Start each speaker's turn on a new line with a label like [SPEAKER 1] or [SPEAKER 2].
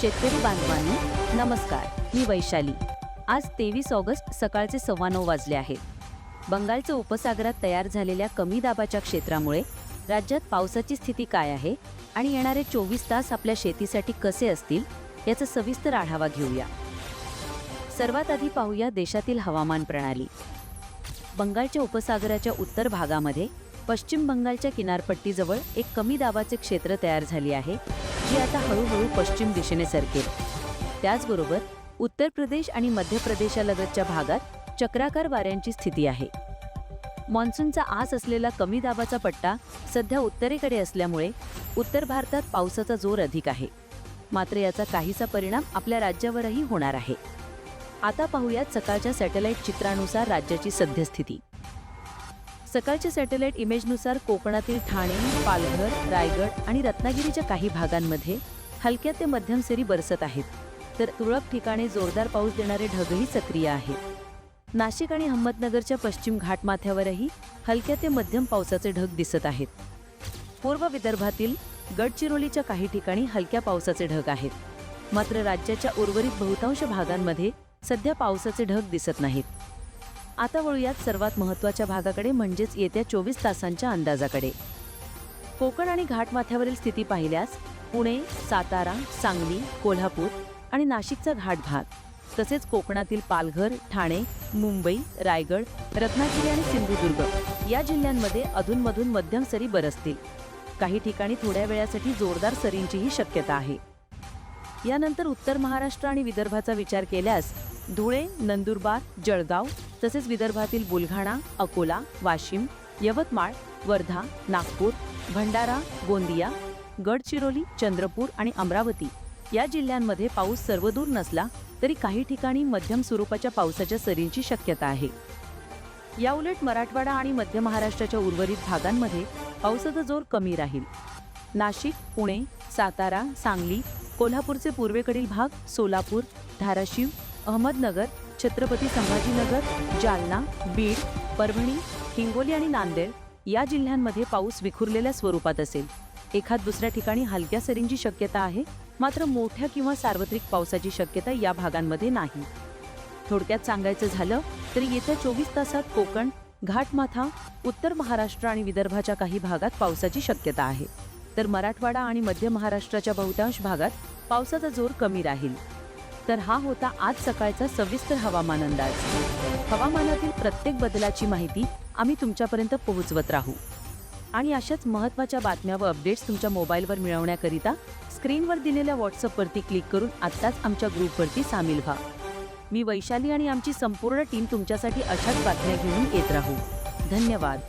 [SPEAKER 1] शेतकरी बांधवांनो नमस्कार. मी वैशाली. आज तेवीस ऑगस्ट सकाळचे सव्वा नऊ वाजले आहेत. बंगालच्या उपसागरात तयार झालेल्या कमी दाबाच्या क्षेत्रामुळे राज्यात पावसाची स्थिती काय आहे आणि येणारे चोवीस तास आपल्या शेतीसाठी कसे असतील याचा सविस्तर आढावा घेऊया. सर्वात आधी पाहूया देशातील हवामान प्रणाली. बंगालच्या उपसागराच्या उत्तर भागामध्ये पश्चिम बंगालच्या किनारपट्टीजवळ एक कमी दाबाचे क्षेत्र तयार झाली आहे जी आता हळूहळू पश्चिम दिशेने सरकेल. त्याचबरोबर उत्तर प्रदेश आणि मध्य प्रदेशालगतच्या भागात चक्राकार वाऱ्यांची स्थिती आहे. मान्सूनचा आस असलेला कमी दाबाचा पट्टा सध्या उत्तरेकडे असल्यामुळे उत्तर भारतात पावसाचा जोर अधिक आहे. मात्र याचा काहीसा परिणाम आपल्या राज्यावरही होणार आहे. आता पाहूयात सकाळच्या सॅटेलाईट चित्रानुसार राज्याची सद्यस्थिती. सकाळच्या सॅटेलाईट इमेजनुसार कोकणातील ठाणे पालघर रायगड आणि रत्नागिरीच्या काही भागांमध्ये हलक्या ते मध्यम सरी बरसत आहेत. तर तुरळक ठिकाणी जोरदार पाऊस देणारे ढगही सक्रिय आहेत. नाशिक आणि अहमदनगरच्या पश्चिम घाटमाथ्यावरही हलक्या ते मध्यम पावसाचे ढग दिसत आहेत. पूर्व विदर्भातील गडचिरोलीच्या काही ठिकाणी हलक्या पावसाचे ढग आहेत. मात्र राज्याच्या उर्वरित बहुतांश भागांमध्ये सध्या पावसाचे ढग दिसत नाहीत. आता वळूयात सर्वात महत्त्वाच्या भागाकडे म्हणजेच येत्या चोवीस तासांच्या अंदाजाकडे. कोकण आणि घाटमाथ्यावरील स्थिती पाहिल्यास पुणे सातारा सांगली कोल्हापूर आणि नाशिकचा घाट भाग तसेच कोकणातील पालघर ठाणे मुंबई रायगड रत्नागिरी आणि सिंधुदुर्ग या जिल्ह्यांमध्ये अधूनमधून मध्यम सरी बरसतील. काही ठिकाणी थोड्या वेळासाठी जोरदार सरींचीही शक्यता आहे. यानंतर उत्तर महाराष्ट्र आणि विदर्भाचा विचार केल्यास धुळे नंदुरबार जळगाव तसेच विदर्भातील बुलढाणा अकोला वाशिम यवतमाळ वर्धा नागपूर भंडारा गोंदिया गडचिरोली चंद्रपूर आणि अमरावती या जिल्ह्यांमध्ये पाऊस सर्वदूर नसला तरी काही ठिकाणी मध्यम स्वरूपाच्या पावसाच्या सरींची शक्यता आहे. याउलट मराठवाडा आणि मध्य महाराष्ट्राच्या उर्वरित भागांमध्ये पावसाचा जोर कमी राहील. नाशिक पुणे सातारा सांगली कोल्हापूरचे पूर्वेकडील भाग सोलापूर धाराशिव अहमदनगर छत्रपती संभाजीनगर जालना बीड परभणी हिंगोली आणि नांदेड या जिल्ह्यांमध्ये पाऊस विखुरलेल्या स्वरूपात असेल. एखाद दुसऱ्या ठिकाणी हलक्या सरींची शक्यता आहे मात्र मोठ्या किंवा सार्वत्रिक पावसाची शक्यता या भागांमध्ये नाही. थोडक्यात सांगायचं झालं तरी येत्या चोवीस तासात कोकण घाटमाथा उत्तर महाराष्ट्र आणि विदर्भाच्या काही भागात पावसाची शक्यता आहे. तर मराठवाडा आणि मध्य महाराष्ट्राच्या बहुतांश भागात पावसाचा जोर कमी राहील. तर हा होता आज सकाळचा सविस्तर हवामान अंदाज. हवामानातील प्रत्येक बदलाची माहिती आम्ही तुमच्यापर्यंत पोहोचवत राहू. आणि अशाच महत्त्वाच्या बातम्या व अपडेट्स तुमच्या मोबाईलवर मिळवण्याकरिता स्क्रीनवर दिलेल्या व्हॉट्सअपवरती क्लिक करून आत्ताच आमच्या ग्रुपवरती सामील व्हा. मी वैशाली आणि आमची संपूर्ण टीम तुमच्यासाठी अशाच बातम्या घेऊन येत राहू. धन्यवाद.